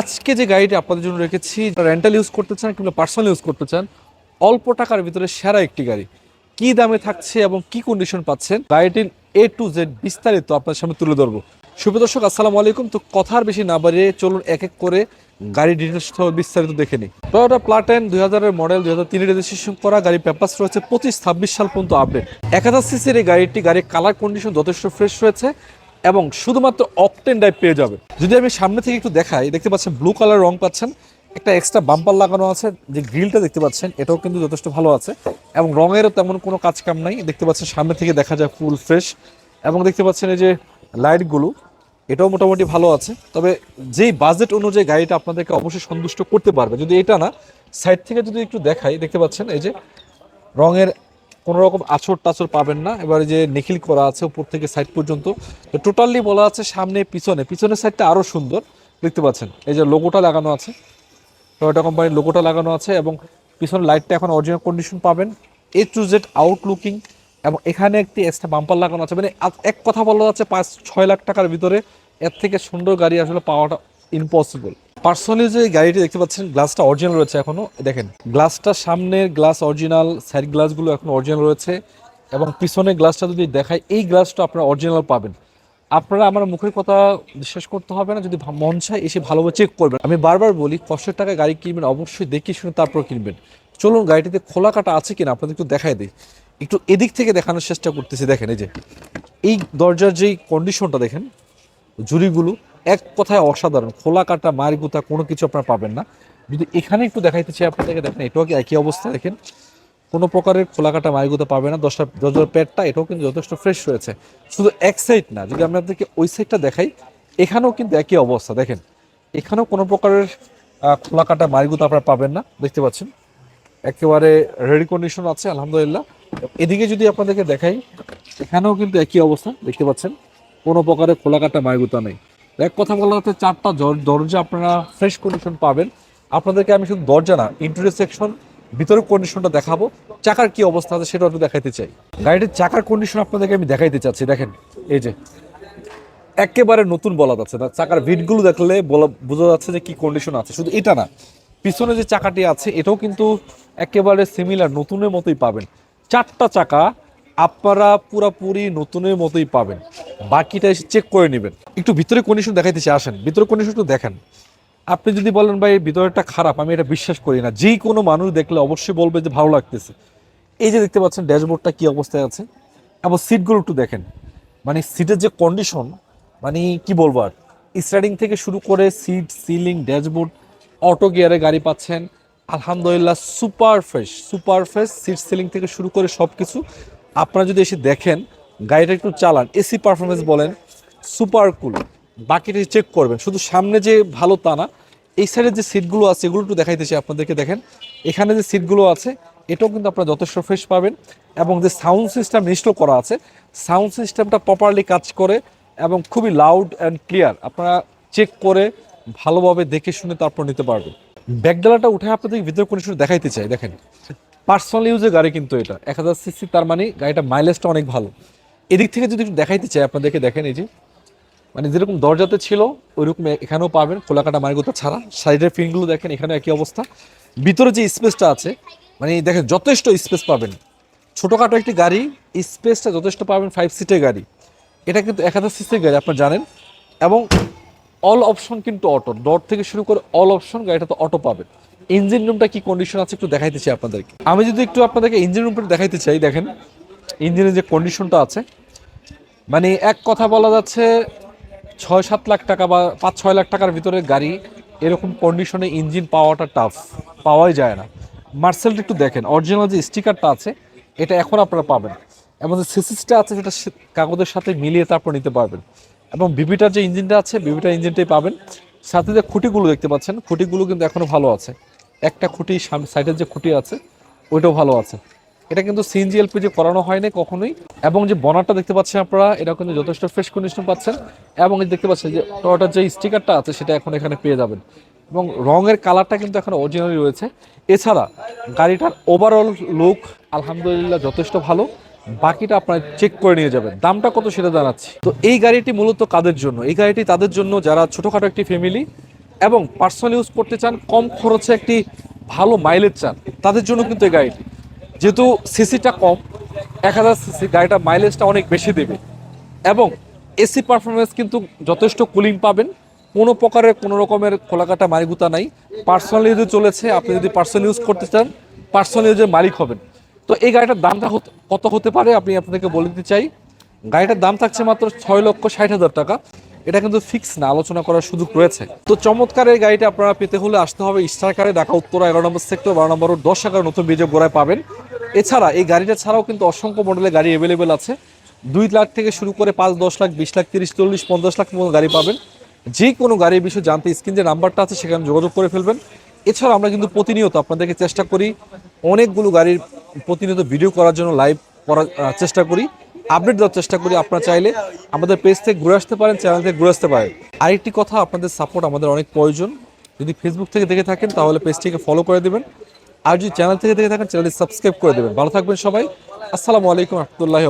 আজকে যে গাড়িটি আপনাদের জন্য রেখেছি রেন্টাল ইউজ করতে চান কিংবা পার্সোনাল ইউজ করতে চান, অল্প টাকার ভিতরে সেরা একটি গাড়ি। কি দামে থাকছে এবং কি কন্ডিশন পাচ্ছেন? গাড়িটির এ টু জেড বিস্তারিত আপনার সামনে তুলে ধরবো। শুভ দর্শক, আসসালামু আলাইকুম। তো কথার বেশি না বাড়িয়ে চলুন এক এক করে গাড়ি ডিটেলস বিস্তারিত দেখে নিই। টয়োটা প্লাটেন দুই হাজারের মডেল দুই হাজার তিনের রেজিস্ট্রেশন করা গাড়ি পেপার্স রয়েছে পঁচিশ ছাব্বিশ সাল পর্যন্ত আপডেট এক হাজার সিসির এই গাড়িটি গাড়ির কালার কন্ডিশন যথেষ্ট ফ্রেশ রয়েছে। এবং শুধুমাত্র অকটেন ড্রাইভ পেয়ে যাবে। যদি আমি সামনে থেকে একটু দেখাই, দেখতে পাচ্ছেন ব্লু কালার রং পাচ্ছেন। একটা এক্সট্রা বাম্পার লাগানো আছে, যে গ্রিলটা দেখতে পাচ্ছেন, এটাও কিন্তু যথেষ্ট ভালো আছে। এবং রঙেরও তেমন কোনো কাজ কাম নাই। দেখতে পাচ্ছেন সামনে থেকে দেখা যায় ফুল ফ্রেশ এবং দেখতে পাচ্ছেন এই যে লাইটগুলো এটাও মোটামুটি ভালো আছে। তবে যেই বাজেট অনুযায়ী গাড়িটা আপনাদেরকে অবশ্যই সন্তুষ্ট করতে পারবে, যদি এটা না সাইড থেকে যদি একটু দেখাই, দেখতে পাচ্ছেন এই যে রঙের কোনো রকম আছর টাছর পাবেন না। এবারে যে নিখিল করা আছে উপর থেকে সাইড পর্যন্ত। তো টোটালি বলা আছে সামনে, পিছনে। পিছনের সাইডটা আরও সুন্দর। দেখতে পাচ্ছেন? এই যে লোগোটা লাগানো আছে। টয়োটা কোম্পানির লোগোটা লাগানো আছে এবং পিছনের লাইটটা এখন অরিজিনাল কন্ডিশন পাবেন। এ টু জেড আউটলুকিং এবং এখানে একটি এক্সট্রা বাম্পার লাগানো আছে। মানে এক কথা বলা যাচ্ছে পাঁচ, ছয় লাখ টাকার ভিতরে এর থেকে সুন্দর গাড়ি আসলে পাওয়াটা ইম্পসিবল পার্সোনালি যে গাড়িটি দেখতে পাচ্ছেন গ্লাসটা অরিজিনাল রয়েছে এখনও। দেখেন গ্লাসটা সামনের গ্লাস অরিজিনাল সাইড গ্লাসগুলো এখন অরিজিনাল রয়েছে। এবং পিছনের গ্লাসটা যদি দেখায় এই গ্লাসটা আপনারা অরিজিনাল পাবেন। আপনারা আমার মুখের কথা বিশ্বাস করতে হবে না, যদি মন চায় এসে ভালোভাবে চেক করবেন। আমি বারবার বলি কষ্টের টাকায় গাড়ি কিনবেন, অবশ্যই দেখে শুনে তারপর কিনবেন। চলুন, গাড়িটিতে খোলা কাটা আছে কিনা আপনাদের একটু দেখাই দিই। একটু এদিক থেকে দেখানোর চেষ্টা করতেছি, দেখেন এই যে। এই দরজার যেই কন্ডিশনটা দেখেন, জুড়িগুলো এক কথায় অসাধারণ। খোলা কাটা, মার গুতা কোনো কিছু আপনারা পাবেন না। যদি এখানে একটু দেখাইতে চাই আপনাদেরকে, দেখেন এটাও কি একই অবস্থা, দেখেন। কোনো প্রকারের খোলা কাটা মাইগুতে পাবে না। দশটা দরজার প্যাডটা এটাও কিন্তু যথেষ্ট ফ্রেশ রয়েছে। শুধু এক সাইড না, যদি আমি আপনাদেরকে ওই সাইডটা দেখাই, এখানেও কিন্তু একই অবস্থা, দেখেন। এখানেও কোনো প্রকারের খোলা কাটা মাইগুতো আপনারা পাবেন না, দেখতে পাচ্ছেন। একেবারে রেডি কন্ডিশন আছে, আলহামদুলিল্লাহ। এদিকে যদি আপনাদেরকে দেখাই, এখানেও কিন্তু একই অবস্থা, দেখতে পাচ্ছেন। কোনো প্রকারের খোলা কাটা মাইগুতা নেই। এক কথা বলা হচ্ছে চারটা দর- দরজা আপনারা ফ্রেশ কন্ডিশন পাবেন। আপনাদেরকে আমি শুধু দরজা না ইন্টেরিয়র সেকশন ভিতরের কন্ডিশনটা দেখাবো। চাকার কি অবস্থা আছে সেটা একটু দেখাইতে চাই। গাড়িটির চাকার কন্ডিশন আপনাদেরকে আমি দেখাইতে চাচ্ছি, দেখেন, এই যে, একেবারে নতুন বলা যাচ্ছে না, চাকার ভিটগুলো দেখলে বলা বোঝা যাচ্ছে যে কি কন্ডিশন আছে। শুধু এটা না, পিছনে যে চাকাটি আছে, এটাও কিন্তু একেবারে সিমিলার নতুনের মতোই পাবেন। চারটা চাকা আপনারা পুরাপুরি নতুনের মতোই পাবেন। বাকিটা এসে চেক করে নেবেন। একটু ভিতরে কন্ডিশন দেখাইতেছে, আসেন। ভিতরে কন্ডিশন একটু দেখেন। আপনি যদি বলেন, ভাই ভিতরটা খারাপ, আমি এটা বিশ্বাস করি না। যেই কোনো মানুষ দেখলে অবশ্যই বলবে যে, ভালো লাগতেছে। এই যে দেখতে পাচ্ছেন, ড্যাশবোর্ডটা কি অবস্থায় আছে? এবং সিটগুলো একটু দেখেন। মানে সিটের যে কন্ডিশন মানে কি বলব আর? স্টার্টিং থেকে শুরু করে সিট সিলিং ড্যাশবোর্ড অটো গিয়ারে গাড়ি পাচ্ছেন। আলহামদুলিল্লাহ super fresh super fresh seat ceiling থেকে শুরু করে সব কিছু আপনারা যদি এসে দেখেন, গাড়িটা একটু চালান এসি পারফরমেন্স বলেন সুপার কুল বাকিটা চেক করবেন। শুধু সামনে যে ভালো তা না, এই সাইডের যে সিটগুলো আছে, এগুলো একটু দেখাইতেছি আপনাদেরকে, দেখেন। এখানে যে সিটগুলো আছে, এটাও কিন্তু আপনারা যথেষ্ট ফ্রেশ পাবেন এবং যে সাউন্ড সিস্টেম ইনস্টল করা আছে সাউন্ড সিস্টেমটা প্রপারলি কাজ করে এবং খুবই লাউড অ্যান্ড ক্লিয়ার আপনারা চেক করে ভালোভাবে দেখে শুনে তারপর নিতে পারবেন। ব্যাকডালাটা উঠে আপনাদের ভিতরে কন্ডিশন দেখাইতে চাই, দেখেন। পার্সোনাল ইউজের গাড়ি কিন্তু এটা। এক হাজার সিসি তার মানে গাড়িটা মাইলেজটা অনেক ভালো। এদিক থেকে যদি একটু দেখাইতে চাই, আপনাদেরকে দেখেন এই যে মানে যেরকম দরজাতে ছিল, ওইরকম এখানেও পাবেন খোলাকাটা মার্গতা ছাড়া। সাইডের ফিনগুলো দেখেন এখানে একই অবস্থা। ভিতরে যে স্পেসটা আছে মানে দেখেন যথেষ্ট স্পেস পাবেন। ছোটোখাটো একটি গাড়ি, স্পেসটা যথেষ্ট পাবেন ফাইভ সিটের গাড়ি। এটা কিন্তু এক হাজার সিসির গাড়ি, আপনারা জানেন। এবং অল অপশন কিন্তু অটো ডট থেকে শুরু করে অল অপশন গাড়িটা তো অটো পাবেন। ইঞ্জিন রুমটা কি কন্ডিশন আছে একটু দেখাইতে চাই আপনাদেরকে। আমি যদি একটু আপনাদেরকে ইঞ্জিন রুমটা দেখাইতে চাই, দেখেন, ইঞ্জিনের যে কন্ডিশনটা আছে মানে এক কথা বলা যাচ্ছে ছয় সাত লাখ টাকা বা পাঁচ ছয় লাখ টাকার ভিতরে গাড়ি এরকম কন্ডিশনে ইঞ্জিন পাওয়াটা টাফ পাওয়াই যায় না। মার্সেলটা একটু দেখেন অরিজিনাল যে স্টিকারটা আছে, এটা এখন আপনারা পাবেন। এবং যে সিসিসটা আছে, সেটা কাগজের সাথে মিলিয়ে তারপর নিতে পারবেন। এবং বিবিটার যে ইঞ্জিনটা আছে, বিবিটার ইঞ্জিনটাই পাবেন। সাথে যে খুঁটিগুলো দেখতে পাচ্ছেন, খুঁটিগুলো কিন্তু এখনও ভালো আছে। একটা খুঁটি সাইডের যে খুঁটি আছে, ওইটাও ভালো আছে। এটা কিন্তু সিএনজি এলপিজি করানো হয়নি কখনোই, এবং যে বনারটা দেখতে পাচ্ছেন আপনারা এটা কিন্তু যথেষ্ট ফ্রেশ কন্ডিশন পাচ্ছেন, এবং দেখতে পাচ্ছেন যে টয়োটার যে স্টিকারটা আছে, সেটা এখন এখানে পেয়ে যাবেন। এবং রঙের কালারটা কিন্তু এখন অরিজিনালি রয়েছে। এছাড়া গাড়িটার ওভারঅল লুক আলহামদুলিল্লাহ, যথেষ্ট ভালো। বাকিটা আপনারা চেক করে নিয়ে যাবেন। দামটা কত সেটা জানাচ্ছি। তো এই গাড়িটি মূলত কাদের জন্য? এই গাড়িটি তাদের জন্য যারা ছোটোখাটো একটি ফ্যামিলি এবং পার্সোনাল ইউজ করতে চান, কম খরচে একটি ভালো মাইলেজ চান, তাদের জন্য কিন্তু এই গাড়িটি। যেহেতু সিসিটা কম, এক হাজার সিসি গাড়িটা মাইলেজটা অনেক বেশি দেবে। এবং এসি পারফরমেন্স কিন্তু যথেষ্ট কুলিং পাবেন, কোনো প্রকারের কোনো রকমের খোলাকাটা মারিগুতা নাই। পার্সোনাল ইউজে চলেছে, আপনি যদি পার্সোনাল ইউজ করতে চান পার্সোনাল ইউজের মালিক হবেন। তো এই গাড়িটার দামটা কত হতে পারে, আমি আপনাদেরকে বলে দিতে চাই। গাড়িটার দাম থাকছে মাত্র ছয় লক্ষ ষাট হাজার টাকা। এটা কিন্তু ফিক্স না, আলোচনা করার সুযোগ রয়েছে। তো চমৎকার এই গাড়িটা আপনারা পেতে হলে আসতে হবে স্টারকারে ঢাকা, উত্তরা, এগারো নম্বর সেক্টর বারো নম্বর দশ এগারো নতুন বিজয় গোড়ায় পাবেন। এছাড়া এই গাড়িটা ছাড়াও কিন্তু অসংখ্য মডেলের গাড়ি অ্যাভেলেবেল আছে। দুই লাখ থেকে শুরু করে পাঁচ, দশ লাখ, বিশ লাখ, তিরিশ, চল্লিশ, পঞ্চাশ লাখ মতো গাড়ি পাবেন। যে কোনো গাড়ির বিষয়ে জানতে স্ক্রিন যে নাম্বারটা আছে, সেখানে যোগাযোগ করে ফেলবেন। এছাড়া আমরা কিন্তু প্রতিনিয়ত আপনাদেরকে চেষ্টা করি, অনেকগুলো গাড়ির প্রতিনিয়ত ভিডিও করার জন্য লাইভ করার চেষ্টা করি। আপডেট দেওয়ার চেষ্টা করি আপনারা চাইলে। আমাদের পেজ থেকে ঘুরে আসতে পারেন চ্যানেল থেকে ঘুরে আসতে পারেন। আরেকটি কথা, আপনাদের সাপোর্ট আমাদের অনেক প্রয়োজন। যদি ফেসবুক থেকে দেখে থাকেন, তাহলে পেজটিকে ফলো করে দেবেন। আর যদি চ্যানেল থেকে দেখে থাকেন চ্যানেলটি সাবস্ক্রাইব করে দেবেন। ভালো থাকবেন সবাই। আসসালামু আলাইকুম রহমতুল্লাহ